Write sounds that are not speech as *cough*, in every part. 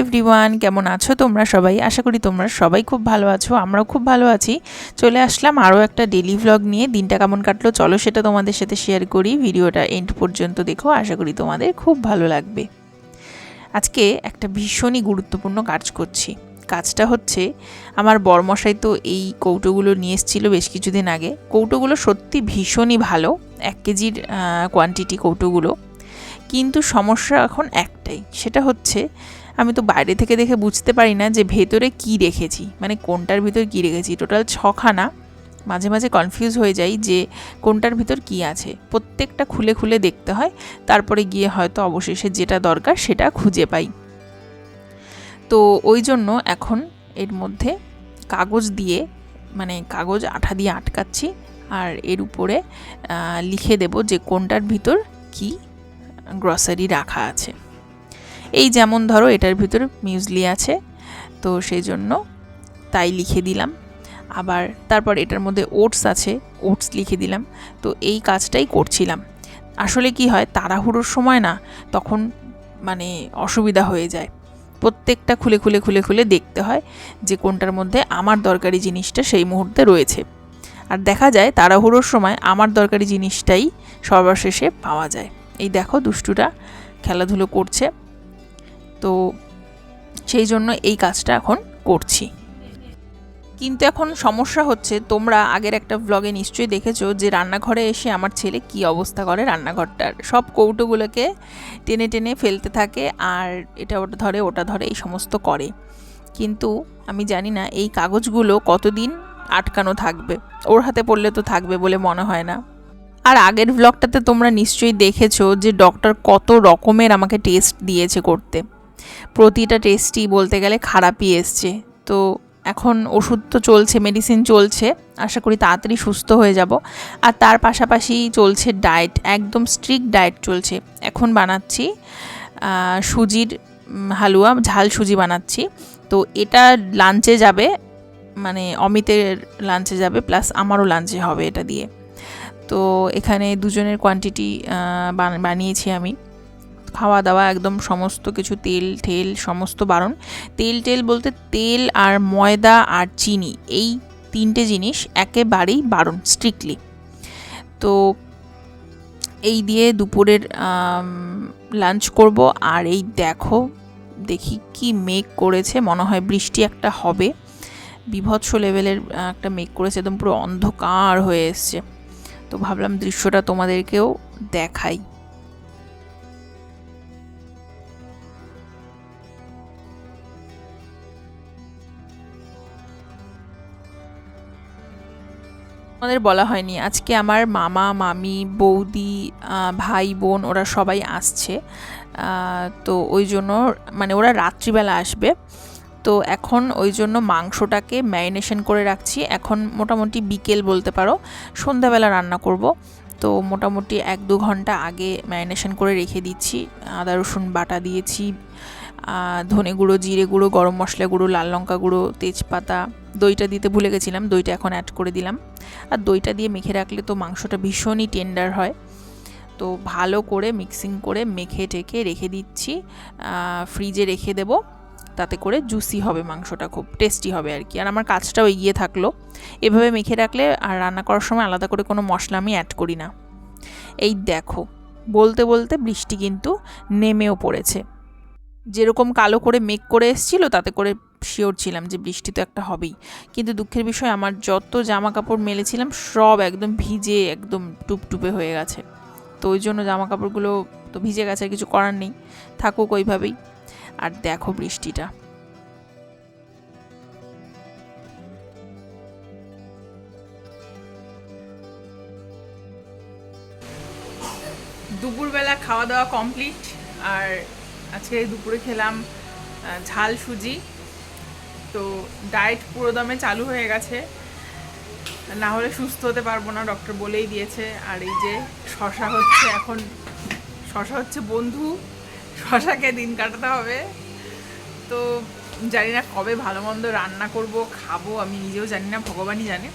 Everyone কেমন আছো তোমরা সবাই? আশা করি তোমরা সবাই খুব ভালো আছো, আমরাও খুব ভালো আছি। চলে আসলাম আরও একটা ডেলি ভ্লগ নিয়ে। দিনটা কেমন কাটলো চলো সেটা তোমাদের সাথে শেয়ার করি। ভিডিওটা এন্ড পর্যন্ত দেখো, আশা করি তোমাদের খুব ভালো লাগবে। আজকে একটা ভীষণই গুরুত্বপূর্ণ কাজ করছি। কাজটা হচ্ছে, আমার বরমশাই তো এই কৌটোগুলো নিয়ে এসেছিল বেশ কিছুদিন আগে। কৌটোগুলো সত্যি ভীষণই ভালো, এক কেজির কোয়ান্টিটি কৌটোগুলো। কিন্তু সমস্যা এখন একটাই, সেটা হচ্ছে আমি তো বাইরে থেকে দেখে বুঝতে পারি না যে ভেতরে কি রেখেছি মানে কোনটার ভিতর কি রেখেছি। টোটাল ছখানা মাঝে মাঝে কনফিউজ হয়ে যাই যে কোনটার ভিতর কি আছে। প্রত্যেকটা খুলে খুলে দেখতে হয়, তারপরে গিয়ে হয়তো অবশেষে যেটা দরকার সেটা খুঁজে পাই। তো ওই জন্য এখন এর মধ্যে কাগজ দিয়ে মানে কাগজ আঠা দিয়ে আটকাচ্ছি আর এর উপরে লিখে দেব যে কোনটার ভিতর কি গ্রসারি রাখা আছে। এই যেমন ধরো এটার ভিতর মিউজলি আছে, তো সেই জন্য তাই লিখে দিলাম। আবার তারপর এটার মধ্যে ওটস আছে ওটস লিখে দিলাম। তো এই কাজটাই করছিলাম। আসলে কি হয়, তাড়াহুড়োর সময় না তখন মানে অসুবিধা হয়ে যায়। প্রত্যেকটা খুলে খুলে খুলে খুলে দেখতে হয় যে কোনটার মধ্যে আমার দরকারি জিনিসটা সেই মুহূর্তে রয়েছে। আর দেখা যায় তাড়াহুড়োর সময় আমার দরকারি জিনিসটাই সর্বশেষে পাওয়া যায়। এই দেখো দুষ্টুটা খেলাধুলো করছে। তো সেই জন্য এই কাজটা এখন করছি। কিন্তু এখন সমস্যা হচ্ছে, তোমরা আগের একটা ব্লগে নিশ্চয়ই দেখেছ যে রান্নাঘরে এসে আমার ছেলে কি অবস্থা করে রান্নাঘরটার। সব কৌটোগুলোকে টেনে টেনে ফেলতে থাকে আর এটা ওটা ধরে ওটা ধরে, এই সমস্ত করে। কিন্তু আমি জানি না এই কাগজগুলো কতদিন আটকানো থাকবে। ওর হাতে পড়লে তো থাকবে বলে মনে হয় না। আর আগের ব্লগটাতে তোমরা নিশ্চয়ই দেখেছ যে ডক্টর কত রকমের আমাকে টেস্ট দিয়েছে করতে। প্রতিটা টেস্টই বলতে গেলে খারাপই এসছে। তো এখন ওষুধ তো চলছে মেডিসিন চলছে, আশা করি তাড়াতাড়ি সুস্থ হয়ে যাব। আর তার পাশাপাশি চলছে ডায়েট একদম স্ট্রিক্ট ডায়েট চলছে। এখন বানাচ্ছি সুজির হালুয়া, ঝাল সুজি বানাচ্ছি। তো এটা লাঞ্চে যাবে মানে অমিতের লাঞ্চে যাবে প্লাস আমারও লাঞ্চে হবে এটা দিয়ে। তো এখানে দুজনের কোয়ান্টিটি বানিয়েছি আমি। খাওয়া দাওয়া একদম সমস্ত কিছু, তেল, ঠেল, সমস্ত বারণ। তেল টেল বলতে তেল আর ময়দা আর চিনি, এই তিনটে জিনিস একেবারেই বারণ স্ট্রিক্টলি তো এই দিয়ে দুপুরের লাঞ্চ করব। আর এই দেখো, দেখি কি মেঘ করেছে, মনে হয় বৃষ্টি একটা হবে। বিভৎস লেভেলের একটা মেঘ করেছে, একদম পুরো অন্ধকার হয়ে এসছে। তো ভাবলাম দৃশ্যটা তোমাদেরকেও দেখাই। আমাদের বলা হয়নি। আজকে আমার মামা, মামি, বৌদি ভাই, বোন ওরা সবাই আসছে। তো ওই জন্য মানে ওরা রাত্রিবেলা আসবে। তো এখন ওই জন্য মাংসটাকে ম্যারিনেশন করে রাখছি। এখন মোটামুটি বিকেল বলতে পারো, সন্ধ্যাবেলা রান্না করব। তো মোটামুটি এক দু ঘণ্টা আগে ম্যারিনেশন করে রেখে দিচ্ছি। আদা, রসুন বাটা দিয়েছি। ধনে গুঁড়ো, জিরে গুঁড়ো, গরম মশলা গুঁড়ো, লাল লঙ্কা গুঁড়ো, তেজপাতা, দইটা দিতে ভুলে গেছিলাম, দইটা এখন অ্যাড করে দিলাম। আর দইটা দিয়ে মেখে রাখলে তো মাংসটা ভীষণই টেন্ডার হয়। তো ভালো করে মিক্সিং করে মেখে টেখে রেখে দিচ্ছি। ফ্রিজে রেখে দেবো, তাতে করে জুসি হবে মাংসটা খুব টেস্টি হবে আর কি। আর আমার কাজটাও এগিয়ে থাকল। এভাবে মেখে রাখলে আর রান্না করার সময় আলাদা করে কোনো মশলা আমি অ্যাড করি না। এই দেখো, বলতে বলতে বৃষ্টি কিন্তু নেমেও পড়েছে। যেরকম কালো করে মেঘ করে এসেছিল, তাতে করে শিওর ছিলাম যে বৃষ্টি তো একটা হবেই। কিন্তু দুঃখের বিষয়, আমার যত জামা কাপড় মেলেছিলাম, সব একদম ভিজে, একদম টুপটুপে হয়ে গেছে। তো ওই জন্য জামা কাপড়গুলো তো ভিজে গেছে কিছু করার নেই। থাকুক ওইভাবেই। আর দেখো বৃষ্টিটা। দুপুরবেলা খাওয়া দাওয়া কমপ্লিট আর আজকে দুপুরে খেলাম ঝাল সুজি। তো ডায়েট পুরো দমে চালু হয়ে গেছে। না হলে সুস্থ হতে পারব না ডক্টর বলেই দিয়েছে। আর এই যে শশা হচ্ছে এখন, শশা হচ্ছে বন্ধু, শশাকে দিন কাটাতে হবে। তো জানি না কবে ভালো মন্দ রান্না করব, খাব, আমি নিজেও জানি না, ভগবানই জানে।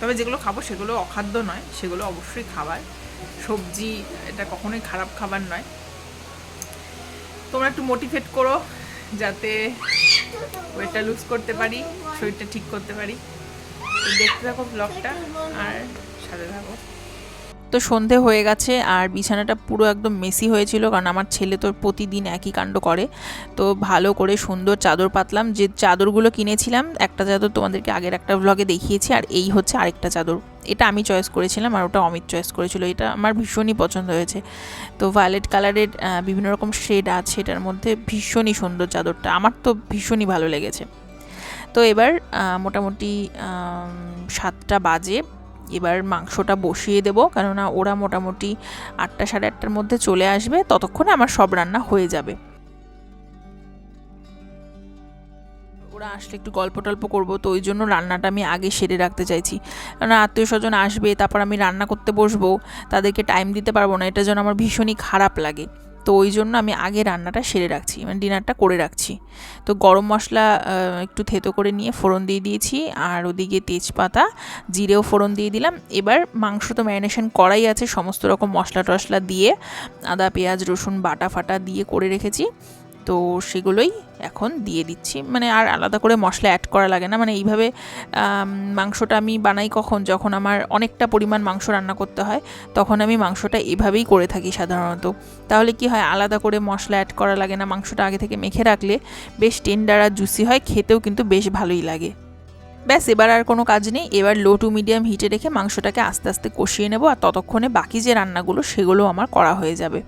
তবে যেগুলো খাব সেগুলো অখাদ্য নয়, সেগুলো অবশ্যই খাবার। সবজি এটা কখনোই খারাপ খাবার নয়। তোমরা একটু মোটিভেট করো যাতে ওয়েটটা লুজ করতে পারি, শরীরটা ঠিক করতে পারি। দেখতে থাকো ব্লগটা আর সাথে থাকো। তো সন্ধে হয়ে গেছে আর বিছানাটা পুরো একদম মেসি হয়েছিল, কারণ আমার ছেলে তো প্রতিদিন একই কাণ্ড করে। তো ভালো করে সুন্দর চাদর পাতলাম, যে চাদরগুলো কিনেছিলাম, একটা চাদর তোমাদেরকে আগের একটা ব্লগে দেখিয়েছি, আর এই হচ্ছে আরেকটা চাদর। এটা আমি চয়েস করেছিলাম আর ওটা অমিত চয়েস করেছিল, এটা আমার ভীষণই পছন্দ হয়েছে। তো ভায়োলেট কালারের বিভিন্ন রকম শেড আছে এটার মধ্যে, ভীষণই সুন্দর চাদরটা, আমার তো ভীষণই ভালো লেগেছে। তো এবার মোটামুটি সাতটা বাজে। এবার মাংসটা বসিয়ে দেবো। কেননা ওরা মোটামুটি আটটা সাড়ে আটটার মধ্যে চলে আসবে, ততক্ষণে আমার সব রান্না হয়ে যাবে। ওরা আসলে একটু গল্প টল্প করব, তো ওই জন্য রান্নাটা আমি আগে সেরে রাখতে চাইছি। কারণ আত্মীয় স্বজন আসবে, তারপর আমি রান্না করতে বসবো, তাদেরকে টাইম দিতে পারব না, এটা যেন আমার ভীষণই খারাপ লাগে। তো ওই জন্য আমি আগে রান্নাটা সেরে রাখছি মানে ডিনারটা করে রাখছি। তো গরম মশলা একটু থেতো করে নিয়ে ফোড়ন দিয়ে দিয়েছি, আর ওদিকে তেজপাতা, জিরেও ফোড়ন দিয়ে দিলাম। এবার মাংস তো ম্যারিনেশন করাই আছে, সমস্ত রকম মশলা টশলা দিয়ে আদা, পেঁয়াজ, রসুন, বাটা ফাটা দিয়ে করে রেখেছি। তো সেগুলোই এখন দিয়ে দিচ্ছি। মানে আর আলাদা করে মশলা অ্যাড করা লাগে না। মানে এইভাবে মাংসটা আমি বানাই কখন? যখন আমার অনেকটা পরিমাণ মাংস রান্না করতে হয়, তখন আমি মাংসটা এভাবেই করে থাকি সাধারণত। তাহলে কি হয়? আলাদা করে মশলা অ্যাড করা লাগে না। মাংসটা আগে থেকে মেখে রাখলে বেশ টেন্ডার আর জুসি হয়, খেতেও কিন্তু বেশ ভালোই লাগে। ব্যাস, এবার আর কোনো কাজ নেই। এবার লো টু মিডিয়াম হিটে রেখে মাংসটাকে আস্তে আস্তে কষিয়ে নেব। আর ততক্ষণে বাকি যে রান্নাগুলো, সেগুলো আমার করা হয়ে যাবে।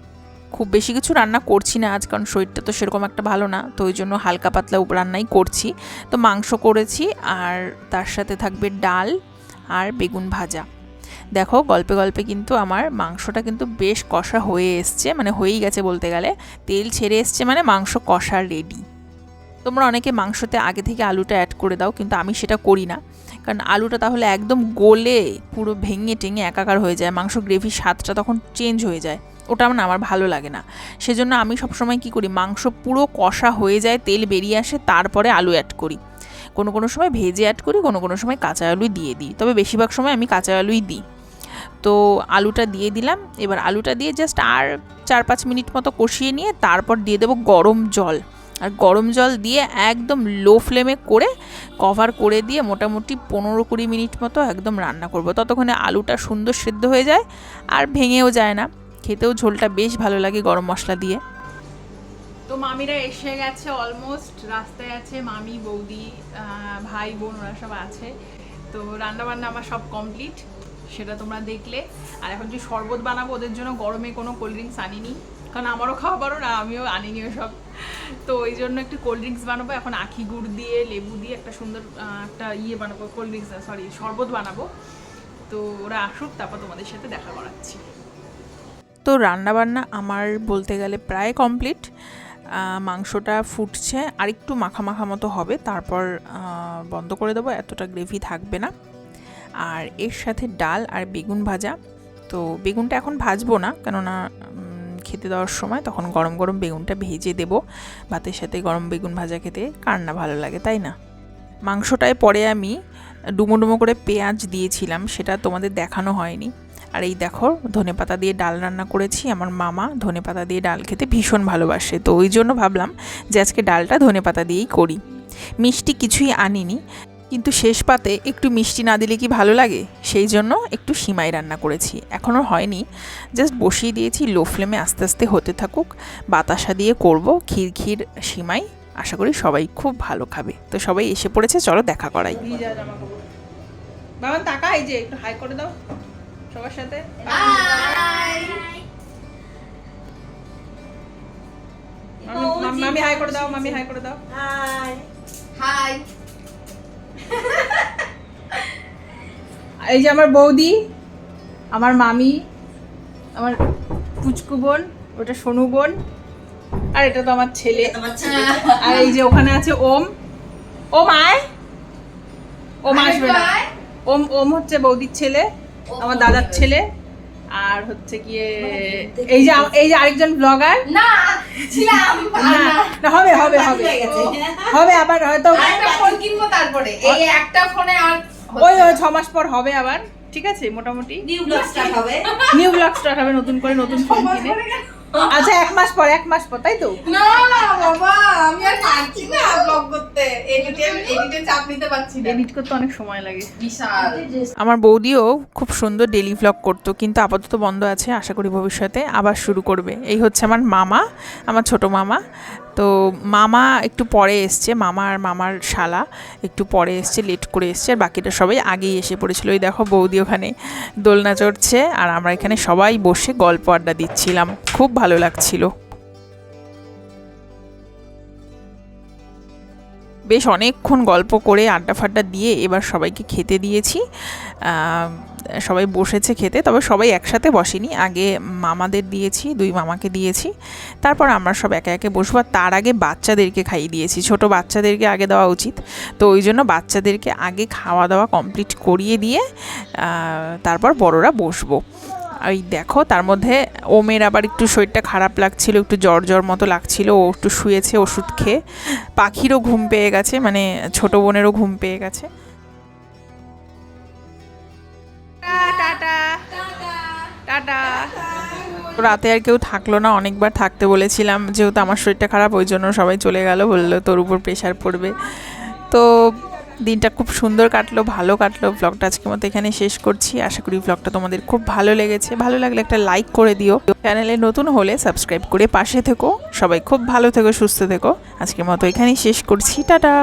খুব বেশি কিছু রান্না করছি না আজ, কারণ শরীরটা তো সেরকম একটা ভালো না, তো ওই জন্য হালকা পাতলা রান্নাই করছি। তো মাংস করেছি, আর তার সাথে থাকবে ডাল আর বেগুন ভাজা। দেখো, গল্পে গল্পে কিন্তু আমার মাংসটা কিন্তু বেশ কষা হয়ে এসছে মানে হয়েই গেছে বলতে গেলে। তেল ছেড়ে এসছে মানে মাংস কষা রেডি তোমরা অনেকে মাংসতে আগে থেকে আলুটা অ্যাড করে দাও, কিন্তু আমি সেটা করি না। কারণ আলুটা তাহলে একদম গলে পুরো ভেঙে টেঙে একাকার হয়ে যায়, মাংস গ্রেভির স্বাদটা তখন চেঞ্জ হয়ে যায়। ওটা আমার না আমার ভালো লাগে না। সেজন্য আমি সবসময় কী করি, মাংস পুরো কষা হয়ে যায়, তেল বেরিয়ে আসে, তারপরে আলু অ্যাড করি। কোনো কোনো সময় ভেজে অ্যাড করি, কোনো কোনো সময় কাঁচা আলুই দিয়ে দিই। তবে বেশিরভাগ সময় আমি কাঁচা আলুই দিই। তো আলুটা দিয়ে দিলাম, এবার আলুটা দিয়ে জাস্ট আর চার পাঁচ মিনিট মতো কষিয়ে নিয়ে তারপর দিয়ে দেবো গরম জল। আর গরম জল দিয়ে একদম লো ফ্লেমে করে কভার করে দিয়ে মোটামুটি পনেরো কুড়ি মিনিট মতো একদম রান্না করব। ততক্ষণে আলুটা সুন্দর সেদ্ধ হয়ে যায়, আর ভেঙেও যায় না। খেতেও ঝোলটা বেশ ভালো লাগে গরম মশলা দিয়ে। তো মামিরা এসে গেছে অলমোস্ট রাস্তায় আছে মামি, বৌদি ভাই, বোন, ওরা সব আছে। তো রান্না বান্না আমার সব কমপ্লিট সেটা তোমরা দেখলে। আর এখন যে শরবত বানাবো, ওদের জন্য গরমে কোনো কোল্ড ড্রিঙ্কস আনিনি। কারণ আমারও খাওয়া পারো না, আমিও আনিনি সব। তো ওই জন্য একটু কোল্ড ড্রিঙ্কস বানাবো। এখন আখি গুড় দিয়ে, লেবু দিয়ে একটা সুন্দর একটা ইয়ে বানাবো কোল্ড ড্রিঙ্কস সরি শরবত বানাবো। তো ওরা আসুক, তারপর তোমাদের সাথে দেখা করাচ্ছি। তো রান্নাবান্না আমার বলতে গেলে প্রায় কমপ্লিট। মাংসটা ফুটছে আর একটু মাখা মাখা মতো হবে, তারপর বন্ধ করে দেবো, এতটা গ্রেভি থাকবে না। আর এর সাথে ডাল আর বেগুন ভাজা। তো বেগুনটা এখন ভাজবো না, কেননা খেতে দেওয়ার সময় তখন গরম গরম বেগুনটা ভেজে দেব, ভাতের সাথে গরম বেগুন ভাজা খেতে, কার না ভালো লাগে, তাই না? মাংসটায় পরে আমি ডুমো ডুমো করে পেঁয়াজ দিয়েছিলাম, সেটা তোমাদের দেখানো হয়নি। আর এই দেখো ধনেপাতা দিয়ে ডাল রান্না করেছি, আমার মামা ধনেপাতা দিয়ে ডাল খেতে ভীষণ ভালোবাসে। তো ওই জন্য ভাবলাম যে আজকে ডালটা ধনেপাতা দিয়েই করি। মিষ্টি কিছুই আনিনি, কিন্তু শেষ পাতে একটু মিষ্টি না দিলে কি ভালো লাগে? সেই জন্য একটু সিমাই রান্না করেছি। এখনও হয়নি, জাস্ট বসিয়ে দিয়েছি, লো ফ্লেমে আস্তে আস্তে হতে থাকুক। বাতাসা দিয়ে করব ক্ষীর ক্ষীর সিমাই, আশা করি সবাই খুব ভালো খাবে। তো সবাই এসে পড়েছে, চলো দেখা করাই। বাবা টাকা এই যে, একটু হাই করে দাও। সবার সাথে? মামি- হাই করে দাও মামি হাই করে দাও। হাই *laughs* এই যে আমার বৌদি আমার মামি আমার পুচকু বোন ওটা সোনু বোন আর এটা তো আমার ছেলে। আর এই যে ওখানে আছে ওম। ওম আয়। ওম আসবে না। ওম ওম হচ্ছে বৌদির ছেলে। আমার দাদার ছেলে আর হচ্ছে গিয়ে এই যে এই যে আরেকজন ব্লগার না ছিলাম না হবে হবে হবে। হবে আবার হয়তো ফোন কিনবো তারপরে। এই একটা ফোনে আর ওই ওই ছ মাস পর হবে আবার। ঠিক আছে মোটামুটি। নিউ ব্লগ স্টার্ট হবে। নিউ ব্লগ স্টার্ট হবে নতুন করে নতুন ফোন কিনে? আচ্ছা এক মাস পর এক মাস পর তাই তো? না বাবা আমি আর পারছি না ব্লগ করতে। এডিটে এডিটে চাপ নিতে পারছি না। এডিট করতে অনেক সময় লাগে। বিশাল। আমার বৌদিও খুব সুন্দর ডেলি ভ্লগ করতো কিন্তু আপাতত বন্ধ আছে আশা করি ভবিষ্যতে আবার শুরু করবে। এই হচ্ছে আমার মামা আমার ছোট মামা। তো মামা একটু পরে এসছে মামা আর মামার শালা একটু পরে এসছে লেট করে এসছে আর বাকিটা সবাই আগেই এসে পড়েছিল। ওই দেখো বৌদি ওখানে দোলনা চড়ছে আর আমরা এখানে সবাই বসে গল্প আড্ডা দিচ্ছিলাম। খুব ভালো লাগছিল। বেশ অনেকক্ষণ গল্প করে আড্ডা ফাড্ডা দিয়ে এবার সবাইকে খেতে দিয়েছি। সবাই বসেছে খেতে, তবে সবাই একসাথে বসেনি। আগে মামাদের দিয়েছি, দুই মামাকে দিয়েছি। তারপর আমরা সব একে একে বসবো। আর তার আগে বাচ্চাদেরকে খাইয়ে দিয়েছি। ছোট বাচ্চাদেরকে আগে দেওয়া উচিত। তো ওই জন্য বাচ্চাদেরকে আগে খাওয়া দাওয়া কমপ্লিট করিয়ে দিয়ে তারপর বড়রা বসবো। ওই দেখো তার মধ্যে ওমের আবার একটু শরীরটা খারাপ লাগছিল একটু জ্বর জ্বর মতো লাগছিল ও একটু শুয়েছে ওষুধ খেয়ে। পাখিরও ঘুম পেয়ে গেছে মানে ছোট বোনেরও ঘুম পেয়ে গেছে। টাটা। রাতে আর কেউ থাকল না অনেকবার থাকতে বলেছিলাম যেহেতু আমার শরীরটা খারাপ ওই জন্য সবাই চলে গেল বলল তোর উপর প্রেশার পড়বে। তো দিনটা খুব সুন্দর কাটলো, ভালো কাটলো। ব্লগটা আজকের মতো এখানে শেষ করছি। আশা করি ব্লগটা তোমাদের খুব ভালো লেগেছে। ভালো লাগলে একটা লাইক করে দিও। চ্যানেলে নতুন হলে সাবস্ক্রাইব করে পাশে থেকো। সবাই খুব ভালো থেকো, সুস্থ থেকো। আজকের মতো এখানেই শেষ করছি। টাটা!